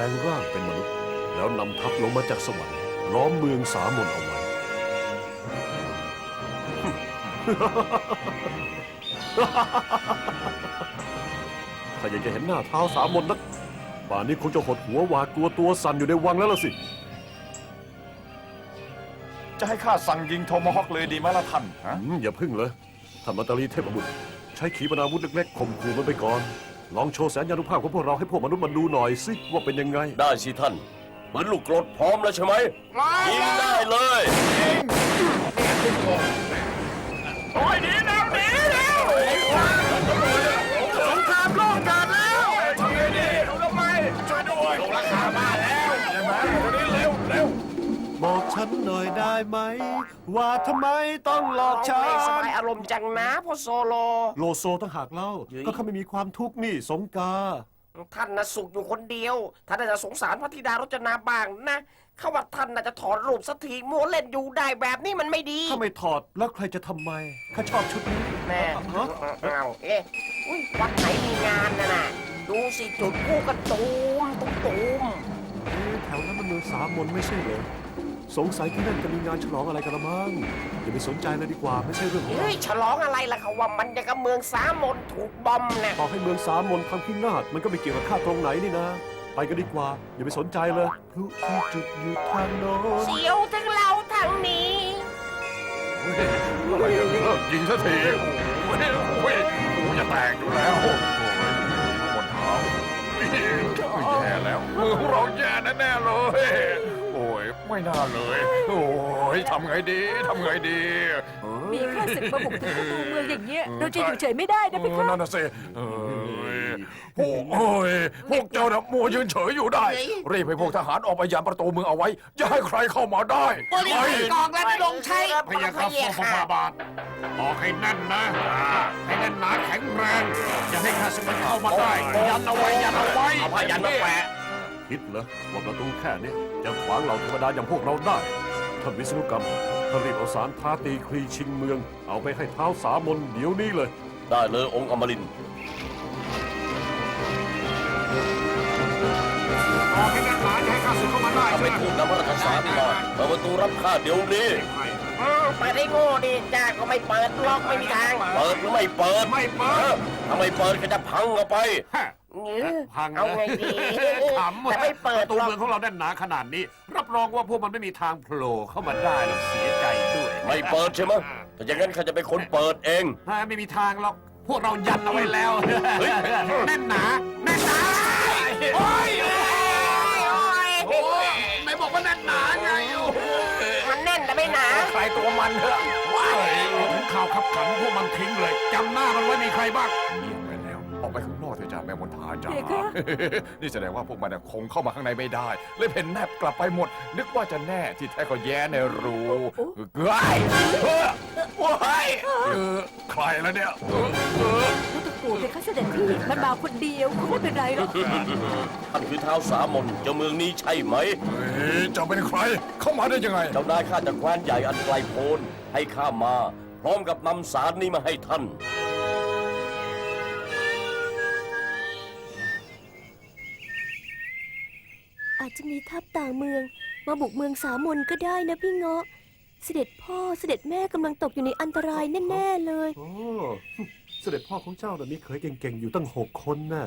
ได้แปลงร่างเป็นมนุษย์ แล้วนำทัพลงมาจากสวรรค์ล้อมเมืองสามนเอาไว้ ถ้าอยากจะเห็นหน้าเท้าสามนนักป่านนี้คงจะหดหัวหวาดกลัวตัวสั่นอยู่ในวังแล้วล่ะสิ จะให้ข้าสั่งยิงโทมาฮอกเลยดีไหมล่ะท่านฮะ อืมอย่าพึ่งเลยท่านมัตตาลีเทพบุตรใช้ขีปนาวุธเล็กๆข่มขู่มันไปก่อน ลองโชว์แสนยานุภาพของพวกเราให้พวกมนุษย์มันดูหน่อยสิว่าเป็นยังไง ได้สิท่านปืนลูกกรดพร้อมแล้วใช่ไหมยิงได้เลย ฉันหน่อยได้ไหม ว่าทำไมต้องหลอกฉัไม่สนบายอารมณ์จังนะพ่อโซโล โลโซต้องหากเล่า ก็เขาไม่มีความทุกข์นี่สงกา ท่านน่ะสุขอยู่คนเดียว ท่านน่าจะสงสารพระธิดารจนาบ้างนะเขาว่าท่านน่าจะถอดรูปสักทีมัวเล่นอยู่ได้แบบนี้มันไม่ดีถ้าไม่ถอดแล้วใครจะทำไมข้าชอบชุดนี้แน่ฮะเอาเอ๊ะอุ๊ยวัดไหนมีงานนะน่ะดูสิจุดพูกันตูมตุ้มตูมเอ๊ะแถวนั้นมันเมืองสามมนไม่ใช่เหรอ สงสัยที่นั่นจะมีงานฉลองอะไรกันละมั้งอย่าไปสนใจเลยดีกว่าไม่ใช่เรื่องของเราเฮ้ยฉลองอะไรล่ะเขาว่ามันจะกับเมืองสามนถูกบอมนะต่อให้เมืองสามมนพังพินาศมันก็ไม่เกี่ยวกับข้าตรงไหนนี่นะ ไปกันดีกว่า อย่าไปสนใจเลยพลุที่จุดอยู่ทางโน้นเสียวทั้งเราทั้งนี้ อะไรกันเลิกยิงสักทีโอ้ยโอ้ยหูจะแตกอยู่แล้วโอ้ยบนเท้าแย่แล้วมือของเราแย่แน่ๆเลยโอ้ย ไม่น่าเลย โอ้ยทำไงดีทำไงดีมีข้าศึกมาบุกถึงประตูเมืองอย่างเงี้ย เราจะอยู่เฉยไม่ได้นะเอพี่อข้านั่นน่ะสิเอ้ยพวกเอ้ยพวกเจ้าน่ะมัวยืนเฉยอยู่ได้ รีบให้พวกทหารออกไปยามประตูเมืองเอาไว้ อย่าให้ใครเข้ามาได้ไปกองและลงใช้พยาครับพ่อพระบาทบอกให้แน่นนะ ให้แน่นหนาแข็งแรง อย่าให้ข้าศึกมันเข้ามาได้ ยันเอาไว้ยันเอาไว้เอาผ้ายันมาแปะ คิดเหรอว่าประตูแค่นี้จะขวางเหล่าเทวดาอย่างพวกเราได้ท่านวิษณุกรรมท่านรีบเอาสารท้าตีคลีชิงเมือง เอาไปให้เท้าสามนเดี๋ยวนี้เลย ได้เลยองค์อมรินทร์บอกให้แน่นหนาอย่าให้ข้าศึกเข้ามาได้ถ้าไม่ถูกนำพระราชสารมาเปิดประตูรับข้าเดี๋ยวนี้เปิดให้โง่ดิจ้าก็ไม่เปิดล็อกไม่มีทาง เปิดหรือไม่เปิด ไม่เปิดถ้าไม่เปิดก็จะพังออกไปฮะเงี้ยพังเอาไงดีขำแต่ไม่เปิดประตูหรอกเมืองของเราแน่นหนาขนาดนี้ รับรองว่าพวกมันไม่มีทางโผล่เข้ามาได้หรอกเสียใจด้วย ไม่เปิดใช่ไหมถ้าอย่างนั้นข้าจะเป็นคนเปิดเองฮะไม่มีทางหรอกพวกเรายันเอาไว้แล้วเฮ้ยแน่นหนาแน่นหนาโอ้ยโอ้ยไหนบอ กว่าแน่นหนาไงโอ้โหมันแน่นแต่ไม่หนาใครตัวมันเถอะว้ายถึงข่าวขับขันพวกมันทิ้งเลยจำหน้ามันไว้มีใครบ้าง จ้าเด็กคะ นี่แสดงว่าพวกมันน่ะคงเข้ามาข้างในไม่ได้ เลยเพ่นแนบกลับไปหมด นึกว่าจะแน่ที่แท้ก็แย่ในรูเกยเฮ้อว้ายเออใครแล้วเนี่ยเออเออรู้ตึกปู่เป็นข้าเสด็จพี่มันมาคนเดียวเขาไม่เป็นไรหรอกท่านคือเท้าสามนเจ้าเมืองนี้ใช่ไหม เฮ้ยเจ้าเป็นใคร เข้ามาได้ยังไง เจ้านายข้าจากแคว้นใหญ่อันไกลโพ้นให้ข้ามา พร้อมกับนำสารนี้มาให้ท่าน จจะมีทัพต่างเมือง มาบุกเมืองสามนก็ได้นะพี่เงาะ เสด็จพ่อเสด็จแม่กำลังตกอยู่ในอันตรายแน่ๆเลย โอ้เสด็จพ่อของเจ้าน่ะมีเขยเก่งๆอยู่ตั้งหกคนน่ะ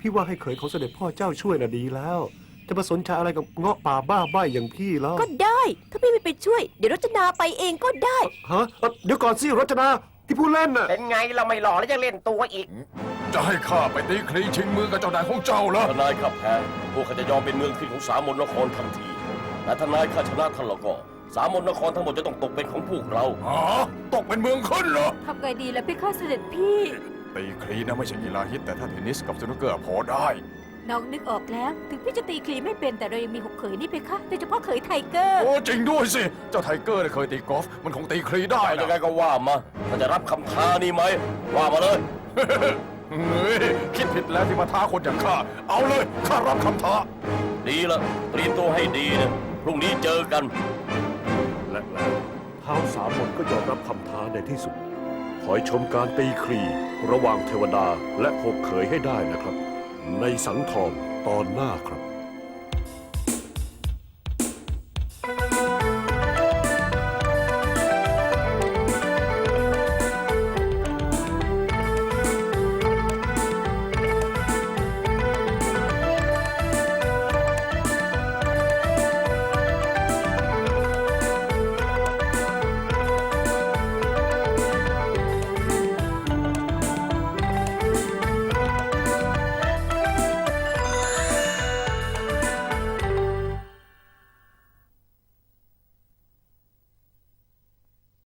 พี่ว่าให้เขยของเสด็จพ่อเจ้าช่วยน่ะดีแล้ว จะมาสนใจอะไรกับเงาะป่าบ้าใบอย่างพี่แล้วก็ได้ ถ้าพี่ไม่ไปช่วย เดี๋ยวรจนาไปเองก็ได้ ฮะเอ่อเดี๋ยวก่อนสิรจนาที่พูดเล่นน่ะ เป็นไงเราไม่หล่อแล้วจะเล่นตัวอีก จะให้ข้าไปตีคลีชิงมือกับเจ้านายของเจ้าเหรอทนายข้าแพ้พวกข้าจะยอมเป็นเมืองขึ้นของสามนนครทันที แต่ทนายข้าชนะท่านแล้วก็ สามนนครทั้งหมดจะต้องตกเป็นของพวกเราอ๋อตกเป็นเมืองขึ้นเหรอ ทำไงดีล่ะพี่ข้าเสด็จพี่ ตีคลีนะไม่ใช่กีฬาฮิตแต่ถ้าเทนนิสกับสนุกเกอร์พอได้ น้องนึกออกแล้ว ถึงพี่จะตีคลีไม่เป็นแต่เรายังมีหกเขยนี่เพคะโดยเฉพาะเขยไทเกอร์ โอ้จริงด้วยสิ เจ้าไทเกอร์เนี่ยเคยตีกอล์ฟมันคงตีคลีได้เอายังไงนะก็ว่ามาท่านจะรับคำท้านี้ไหม ว่ามาเลย เฮ้ยคิดผิดแล้วที่มาท้าคนอย่างข้า เอาเลยข้ารับคำท้า ดีละเตรียมตัวให้ดีนะ พรุ่งนี้เจอกัน และแล้วเท้าสามมนก็ยอมรับคำท้าในที่สุดคอยชมการตีครี ระหว่างเทวดาและหกเขยให้ได้นะครับ ในสังทองตอนหน้าครับ